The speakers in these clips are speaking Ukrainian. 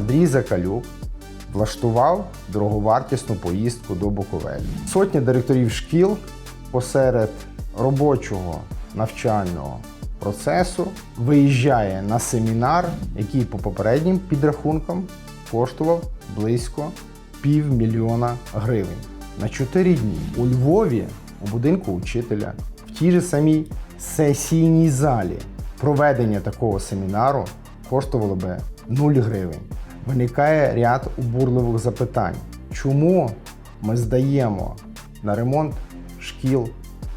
Андрій Закалюк влаштував дороговартісну поїздку до Буковелі. Сотні директорів шкіл посеред робочого навчального процесу виїжджає на семінар, який по попереднім підрахункам коштував близько півмільйона гривень на 4 дні. У Львові у будинку учителя в тій же самій сесійній залі проведення такого семінару коштувало би 0 гривень. Виникає ряд обурливих запитань. Чому ми здаємо на ремонт шкіл,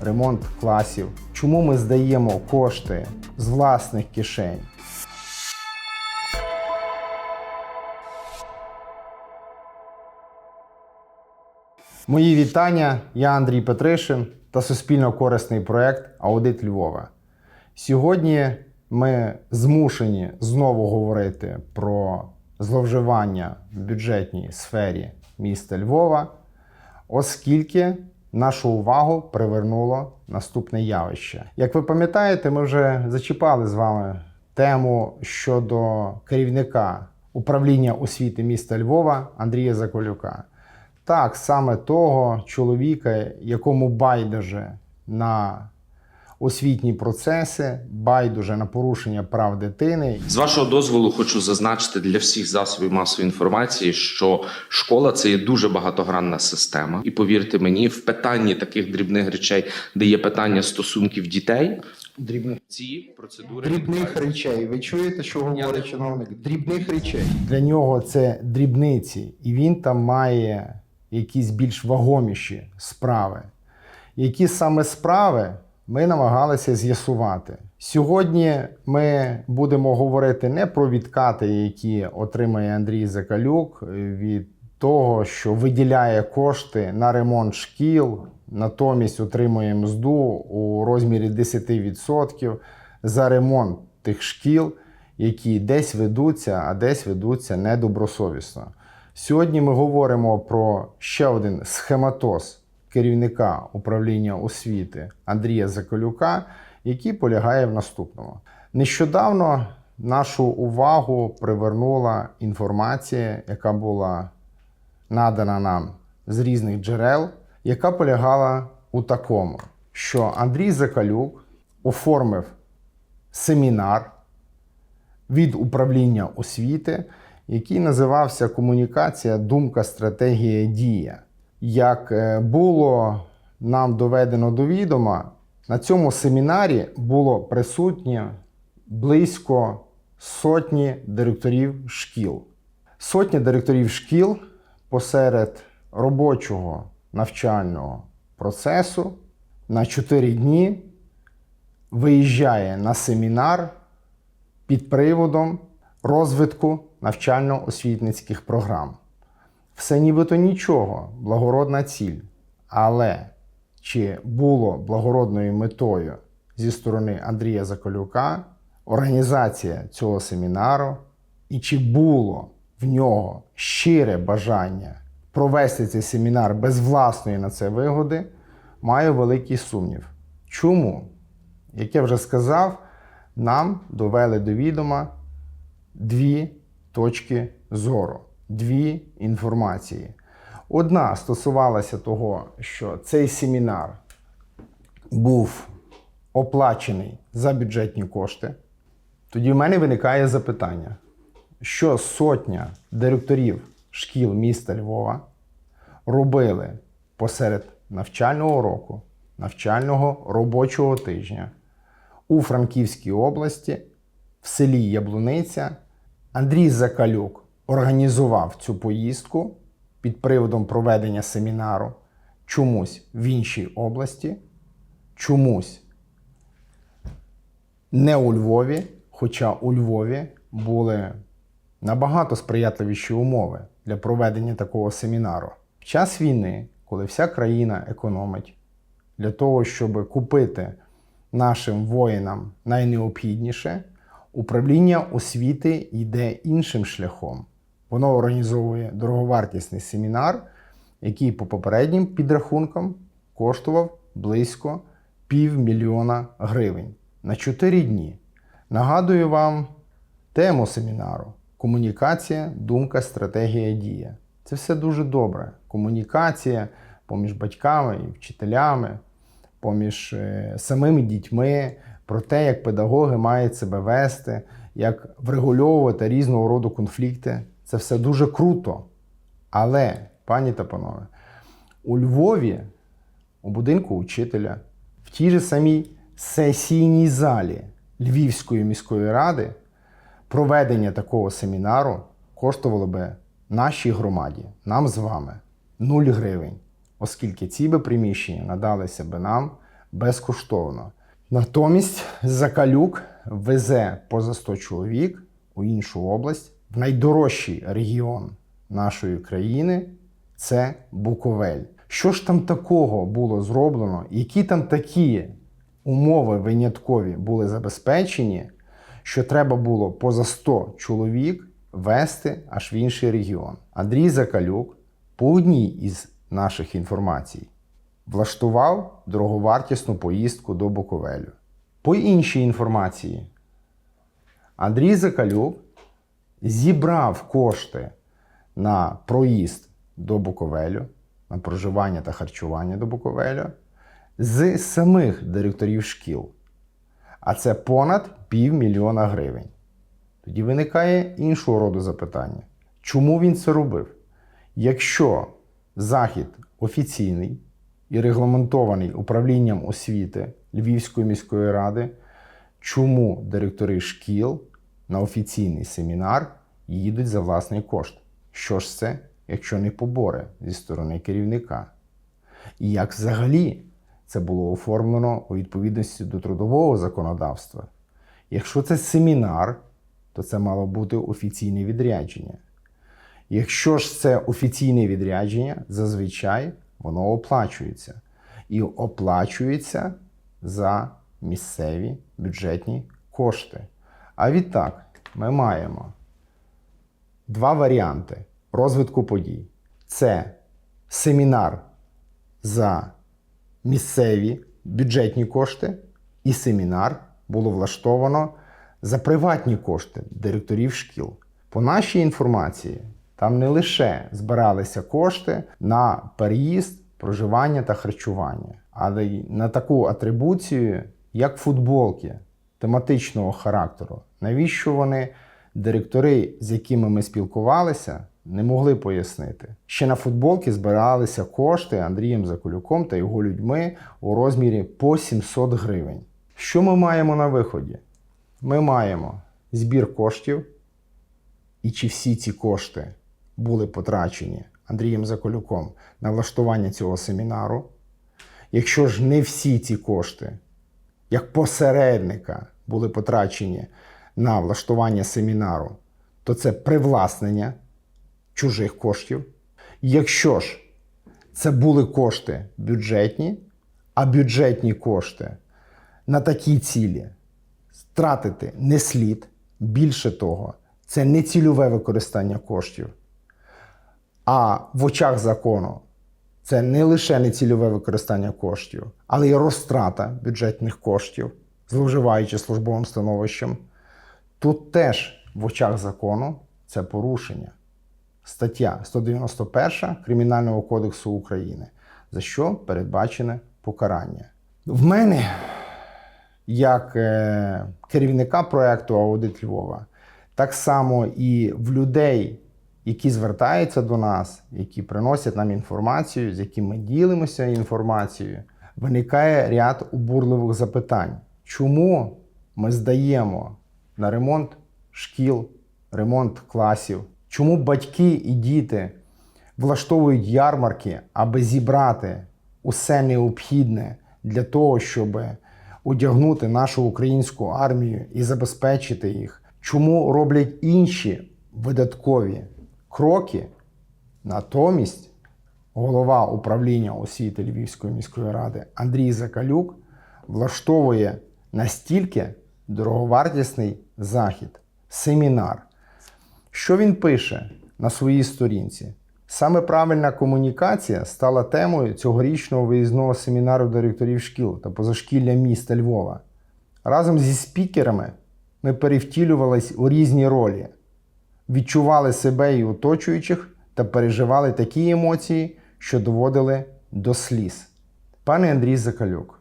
ремонт класів? Чому ми здаємо кошти з власних кишень? Мої вітання. Я Андрій Петришин та суспільно корисний проект Аудит Львова. Сьогодні ми змушені знову говорити про зловживання в бюджетній сфері міста Львова, оскільки нашу увагу привернуло наступне явище. Як ви пам'ятаєте, ми вже зачіпали з вами тему щодо керівника управління освіти міста Львова Андрія Заколюка. Так, саме того чоловіка, якому байдуже на освітні процеси, байдуже на порушення прав дитини. З вашого дозволу хочу зазначити для всіх засобів масової інформації, що школа це є дуже багатогранна система, і повірте мені, в питанні таких дрібних речей, де є питання стосунків дітей, Дрібних ці процедури дрібних речей. Ви чуєте, що говорить чиновник? Дрібних речей. Для нього це дрібниці, і він там має якісь більш вагоміші справи. Які саме справи ми намагалися з'ясувати. Сьогодні ми будемо говорити не про відкати, які отримає Андрій Закалюк від того, що виділяє кошти на ремонт шкіл, натомість отримує мзду у розмірі 10% за ремонт тих шкіл, які десь ведуться, а десь ведуться недобросовісно. Сьогодні ми говоримо про ще один схематоз керівника управління освіти Андрія Заколюка, який полягає в наступному. Нещодавно нашу увагу привернула інформація, яка була надана нам з різних джерел, яка полягала у такому, що Андрій Закалюк оформив семінар від управління освіти, який називався Комунікація, думка, стратегія, дія. Як е, було нам доведено до відома, на цьому семінарі було присутнє близько сотні директорів шкіл. Сотні директорів шкіл посеред робочого навчального процесу на 4 дні виїжджає на семінар під приводом розвитку навчально-освітницьких програм. Все нібито нічого, благородна ціль. Але чи було благородною метою зі сторони Андрія Заколюка організація цього семінару, і чи було в нього щире бажання провести цей семінар без власної на це вигоди, маю великий сумнів. Чому? Як я вже сказав, нам довели до відома дві точки зору, дві інформації. Одна стосувалася того, що цей семінар був оплачений за бюджетні кошти. Тоді в мене виникає запитання, що сотня директорів шкіл міста Львова робили посеред навчального року, навчального робочого тижня у Франківській області, в селі Яблуниця. Андрій Закалюк організував цю поїздку під приводом проведення семінару чомусь в іншій області, чомусь не у Львові, хоча у Львові були набагато сприятливіші умови для проведення такого семінару. В час війни, коли вся країна економить, для того, щоб купити нашим воїнам найнеобхідніше, управління освіти йде іншим шляхом. Воно організовує дороговартісний семінар, який по попереднім підрахункам коштував близько півмільйона гривень на 4 дні. Нагадую вам тему семінару Комунікація, думка, стратегія, дія. Це все дуже добре. Комунікація поміж батьками і вчителями, поміж е, самими дітьми, про те, як педагоги мають себе вести, як врегульовувати різного роду конфлікти. Це все дуже круто. Але, пані та панове, у Львові, у будинку учителя, в тій же самій сесійній залі Львівської міської ради проведення такого семінару коштувало би нашій громаді, нам з вами, 0 гривень, оскільки ці би приміщення надалися би нам безкоштовно. Натомість Закалюк везе поза 100 чоловік у іншу область, найдорожчий регіон нашої країни це Буковель. Що ж там такого було зроблено? Які там такі умови виняткові були забезпечені, що треба було поза 100 чоловік вести аж в інший регіон? Андрій Закалюк по одній із наших інформацій влаштував дороговартісну поїздку до Буковелю. По іншій інформації, Андрій Закалюк зібрав кошти на проїзд до Буковелю, на проживання та харчування до Буковелю з самих директорів шкіл. А це понад півмільйона гривень. Тоді виникає іншого роду запитання. Чому він це робив? Якщо захід офіційний і регламентований управлінням освіти Львівської міської ради, чому директори шкіл на офіційний семінар їдуть за власний кошт? Що ж це, якщо не побори зі сторони керівника? І як взагалі це було оформлено у відповідності до трудового законодавства? Якщо це семінар, то це мало бути офіційне відрядження. Якщо ж це офіційне відрядження, зазвичай воно оплачується. І оплачується за місцеві бюджетні кошти. А відтак ми маємо два варіанти розвитку подій: це семінар за місцеві бюджетні кошти, і семінар було влаштовано за приватні кошти директорів шкіл. По нашій інформації, там не лише збиралися кошти на переїзд, проживання та харчування, але й на таку атрибуцію, як футболки тематичного характеру. Навіщо вони, директори, з якими ми спілкувалися, не могли пояснити. Ще на футболки збиралися кошти Андрієм Закулюком та його людьми у розмірі по 700 гривень. Що ми маємо на виході? Ми маємо збір коштів, і чи всі ці кошти були потрачені Андрієм Заколюком на влаштування цього семінару. Якщо ж не всі ці кошти, як посередника, були потрачені на влаштування семінару, то це привласнення чужих коштів. Якщо ж це були кошти бюджетні, а бюджетні кошти на такі цілі стратити не слід. Більше того, це не цільове використання коштів. А в очах закону це не лише нецільове використання коштів, але й розтрата бюджетних коштів, зловживаючи службовим становищем. Тут теж в очах закону це порушення. Стаття 191 Кримінального кодексу України, за що передбачене покарання. В мене, як е, керівника проєкту Аудит Львова, так само і в людей, які звертаються до нас, які приносять нам інформацію, з якими ми ділимося інформацією, виникає ряд обурливих запитань. Чому ми здаємо на ремонт шкіл, ремонт класів? Чому батьки і діти влаштовують ярмарки, аби зібрати усе необхідне для того, щоб одягнути нашу українську армію і забезпечити їх? Чому роблять інші видаткові кроки? Натомість голова управління освіти Львівської міської ради Андрій Закалюк влаштовує настільки дороговартісний захід, семінар. Що він пише на своїй сторінці? Саме правильна комунікація стала темою цьогорічного виїзного семінару директорів шкіл та позашкілля міста Львова. Разом зі спікерами ми перевтілювались у різні ролі. відчували себе і оточуючих та переживали такі емоції, що доводили до сліз. Пане Андрій Закалюк,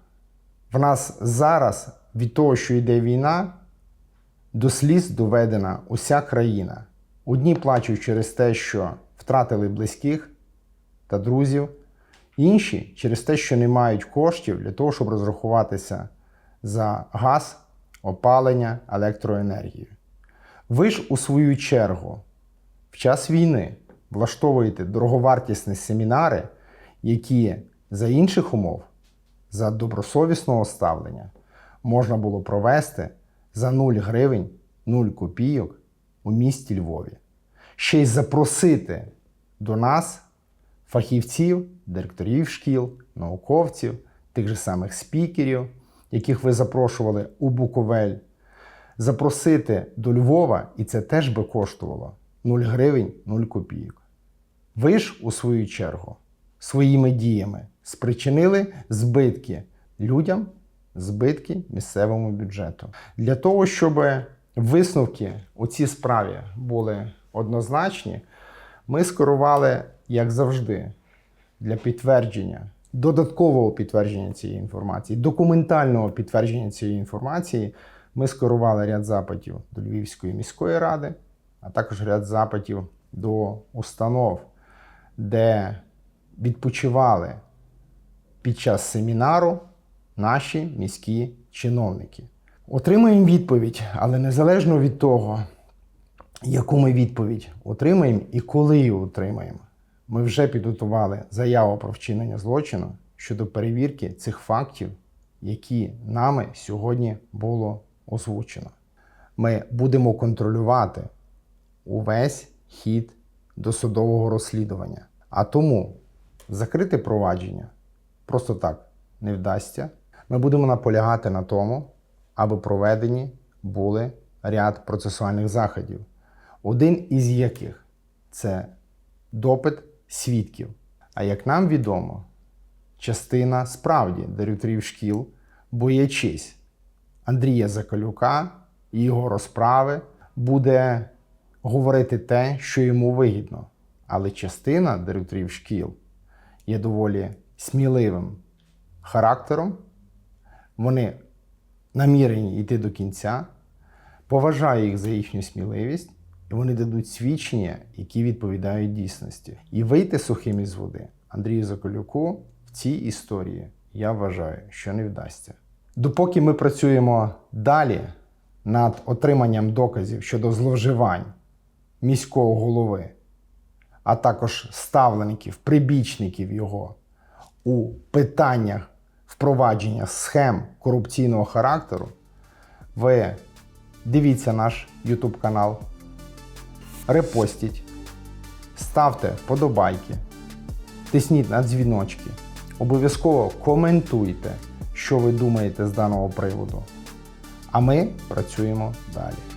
в нас зараз від того, що йде війна, до сліз доведена уся країна. Одні плачуть через те, що втратили близьких та друзів, інші через те, що не мають коштів для того, щоб розрахуватися за газ, опалення, електроенергію. Ви ж у свою чергу в час війни влаштовуєте дороговартісні семінари, які за інших умов, за добросовісного ставлення можна було провести за 0 гривень 0 копійок у місті Львові. Ще й запросити до нас фахівців, директорів шкіл, науковців, тих же самих спікерів, яких ви запрошували у Буковель, запросити до Львова, і це теж би коштувало 0 гривень 0 копійок. Ви ж, у свою чергу, своїми діями спричинили збитки людям, збитки місцевому бюджету. Для того, щоб висновки у цій справі були однозначні, ми скерували, як завжди, для підтвердження, додаткового підтвердження цієї інформації, документального підтвердження цієї інформації, ми скерували ряд запитів до Львівської міської ради, а також ряд запитів до установ, де відпочивали під час семінару наші міські чиновники. Отримаємо відповідь, але незалежно від того, яку ми відповідь отримаємо і коли її отримаємо, ми вже підготували заяву про вчинення злочину щодо перевірки цих фактів, які нами сьогодні було озвучено. Ми будемо контролювати увесь хід досудового розслідування. А тому закрити провадження просто так не вдасться. Ми будемо наполягати на тому, аби проведені були ряд процесуальних заходів, один із яких це допит свідків. А як нам відомо, частина справді директорів шкіл, боячись Андрія Закалюка і його розправи, буде говорити те, що йому вигідно. Але частина директорів шкіл є доволі сміливим характером. Вони намірені йти до кінця, поважаю їх за їхню сміливість, і вони дадуть свідчення, які відповідають дійсності. І вийти сухим із води Андрію Заколюку в цій історії я вважаю, що не вдасться. Допоки ми працюємо далі над отриманням доказів щодо зловживань міського голови, а також ставлеників, прибічників його у питаннях впровадження схем корупційного характеру, ви дивіться наш YouTube канал, репостіть, ставте вподобайки, тисніть на дзвіночки, обов'язково коментуйте, що ви думаєте з даного приводу. А ми працюємо далі.